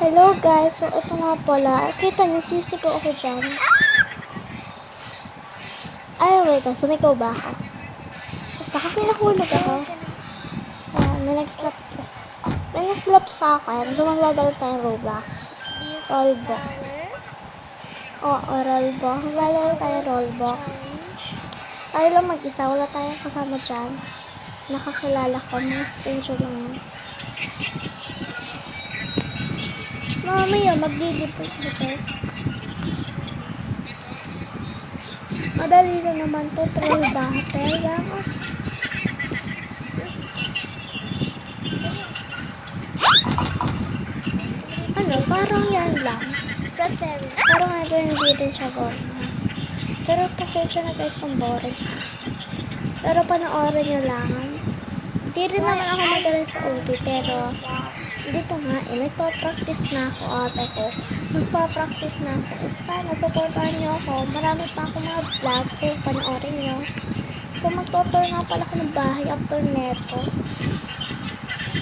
Hello guys, so ito nga pala, kita niyo sisigaw ako dyan. Ay, wait, ah, sumigaw ba ako? Basta kasi nahulog ako. Ah, may nag-slap May nag-slap sa akin, so maglalaro tayong Roblox. Rollbox. Oo, oh, Rollbox. Maglalaro tayong Rollbox. Tayo lang mag-isa, wala tayong kasama dyan. Nakakilala ko, mga stranger lang yan. Mamaya, maglilipot ko dyan. Madali lang naman to, troll battle lang. Ano, parang yan lang. Parang ito hindi din siya boring. Pero pasensya na guys kung boring. Pero panoorin nyo lang. Hindi rin naman ako magaling sa OB, pero dito nga, eh, nagpa-practice na ako, ate ko. Nagpa-practice na ako. At sana, supportahan nyo ako. Marami pa ako mga vlogs, so panoorin nyo. So, magtotour nga pala ako ng bahay after neto.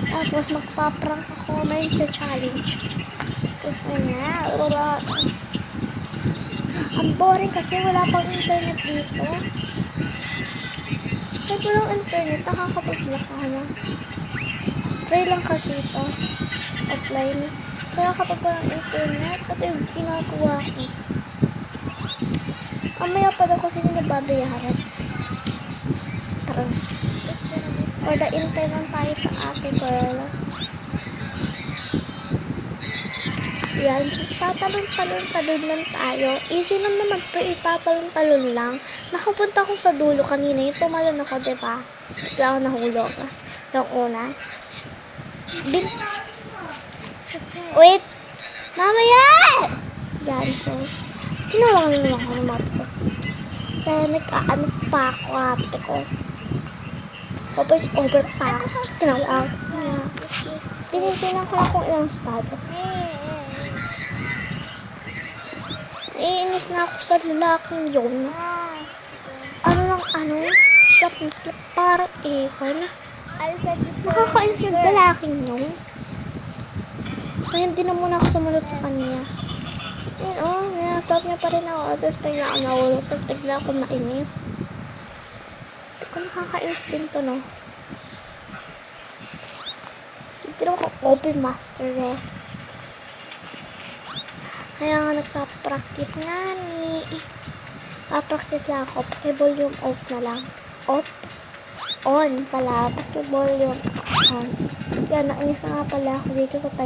Tapos, magpa-prank ako, may challenge. Kasi nga, wala. Ang boring kasi wala pang internet dito. Kahit walang internet, nakakapag-vlog ka na. Try lang kasi ito. Offline. Kaya kapag walang internet, ito yung ginagawa ko. Amaya pa daw kasi nila babayaran. Tara. For the intern lang tayo sa ate girl. Yan. Tatalon-talon-talon lang tayo. Easy lang naman to. Itatalon-talon lang. Nakapunta ko sa dulo kanina. Yung tumalon ako, diba? Bigla ako nahulog. Yung una. Bin... Wait! Mamaya! Yan, so... Tinawang lang ako ng map ko. Kasi nag-ano pa ako, ate ko. Tapos over pa ako. Tinawag. Yeah. Tinitingnan ko lang kung ilang stud. Iinis na ako sa lalaking yun. Ano lang ano? Slap na slap. Parang ewan. Nakakainis yung lalaking yun. Kaya hindi na muna ako sumunod sa kanya. Yun oh, nastop niya pa rin ako. Tapos bigla ako nahulog. Tapos bigla ako nainis. Hindi ko nakakainis din to no. Titiro ko open master eh. Kaya nga nagpa-practice nga ni. Pa-practice lang ako. Paki-volume off na lang. Off? On pala. Paki-volume on. Yan, nainis na nga pala ako dito sa